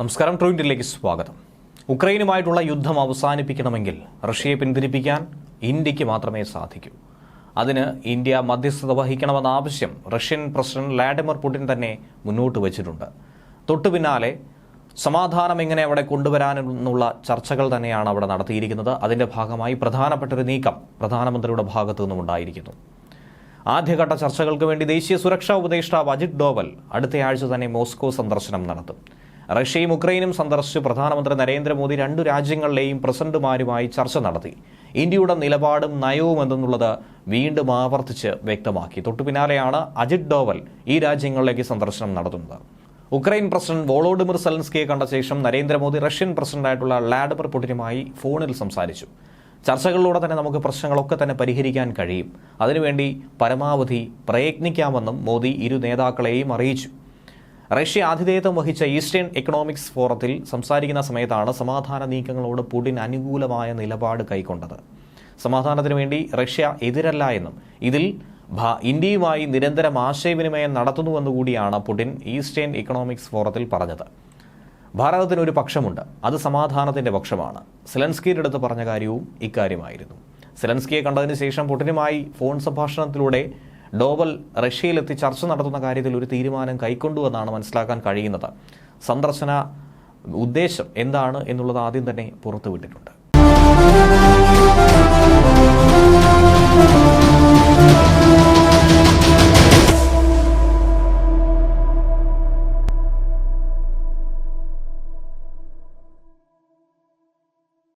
നമസ്കാരം. ട്രൂ ഇന്ത്യയിലേക്ക് സ്വാഗതം. ഉക്രൈനുമായിട്ടുള്ള യുദ്ധം അവസാനിപ്പിക്കണമെങ്കിൽ റഷ്യയെ പിന്തിരിപ്പിക്കാൻ ഇന്ത്യയ്ക്ക് മാത്രമേ സാധിക്കൂ. അതിന് ഇന്ത്യ മധ്യസ്ഥത വഹിക്കണമെന്ന ആവശ്യം റഷ്യൻ പ്രസിഡന്റ് വ്ളാഡിമിർ പുടിൻ തന്നെ മുന്നോട്ട് വച്ചിട്ടുണ്ട്. തൊട്ടു പിന്നാലെ സമാധാനം എങ്ങനെ അവിടെ കൊണ്ടുവരാനെന്നുള്ള ചർച്ചകൾ തന്നെയാണ് അവിടെ നടത്തിയിരിക്കുന്നത്. അതിന്റെ ഭാഗമായി പ്രധാനപ്പെട്ട ഒരു നീക്കം പ്രധാനമന്ത്രിയുടെ ഭാഗത്തു നിന്നും ഉണ്ടായിരിക്കുന്നു. ആദ്യഘട്ട ചർച്ചകൾക്ക് വേണ്ടി ദേശീയ സുരക്ഷാ ഉപദേഷ്ടാവ് അജിത് ഡോവൽ അടുത്തയാഴ്ച തന്നെ മോസ്കോ സന്ദർശനം നടത്തും. റഷ്യയും ഉക്രൈനും സന്ദർശിച്ച് പ്രധാനമന്ത്രി നരേന്ദ്രമോദി രണ്ടു രാജ്യങ്ങളിലെയും പ്രസിഡന്റുമാരുമായി ചർച്ച നടത്തി. ഇന്ത്യയുടെ നിലപാടും നയവും എന്തെന്നുള്ളത് വീണ്ടും ആവർത്തിച്ച് വ്യക്തമാക്കി. തൊട്ടുപിന്നാലെയാണ് അജിത് ഡോവൽ ഈ രാജ്യങ്ങളിലേക്ക് സന്ദർശനം നടത്തുന്നത്. ഉക്രൈൻ പ്രസിഡന്റ് വോളോഡിമിർ സെലൻസ്കിയെ കണ്ട ശേഷം നരേന്ദ്രമോദി റഷ്യൻ പ്രസിഡന്റായിട്ടുള്ള വ്ളാഡിമിർ പുടിനുമായി ഫോണിൽ സംസാരിച്ചു. ചർച്ചകളിലൂടെ തന്നെ നമുക്ക് പ്രശ്നങ്ങളൊക്കെ തന്നെ പരിഹരിക്കാൻ കഴിയും. അതിനുവേണ്ടി പരമാവധി പ്രയത്നിക്കാമെന്നും മോദി ഇരു നേതാക്കളെയും അറിയിച്ചു. റഷ്യ ആതിഥേയത്വം വഹിച്ച ഈസ്റ്റേൺ എക്കണോമിക്സ് ഫോറത്തിൽ സംസാരിക്കുന്ന സമയത്താണ് സമാധാന നീക്കങ്ങളോട് പുടിൻ അനുകൂലമായ നിലപാട് കൈക്കൊണ്ടത്. സമാധാനത്തിനു വേണ്ടി റഷ്യ എതിരല്ല എന്നും ഇതിൽ ഇന്ത്യയുമായി നിരന്തരം ആശയവിനിമയം നടത്തുന്നുവെന്നുകൂടിയാണ് പുടിൻ ഈസ്റ്റേൺ എക്കണോമിക്സ് ഫോറത്തിൽ പറഞ്ഞത്. ഭാരതത്തിന് ഒരു പക്ഷമുണ്ട് അത് സമാധാനത്തിന്റെ പക്ഷമാണ്. സെലൻസ്കിയുടെ അടുത്ത് പറഞ്ഞ കാര്യവും ഇക്കാര്യമായിരുന്നു. സെലൻസ്കിയെ കണ്ടതിന് ശേഷം പുടിനുമായി ഫോൺ സംഭാഷണത്തിലൂടെ ഡോവൽ റഷ്യയിലെത്തി ചർച്ച നടത്തുന്ന കാര്യത്തിൽ ഒരു തീരുമാനം കൈക്കൊണ്ടുവെന്നാണ് മനസ്സിലാക്കാൻ കഴിയുന്നത്. സന്ദർശന ഉദ്ദേശം എന്താണ് എന്നുള്ളത് ആദ്യം തന്നെ പുറത്തുവിട്ടിട്ടുണ്ട്.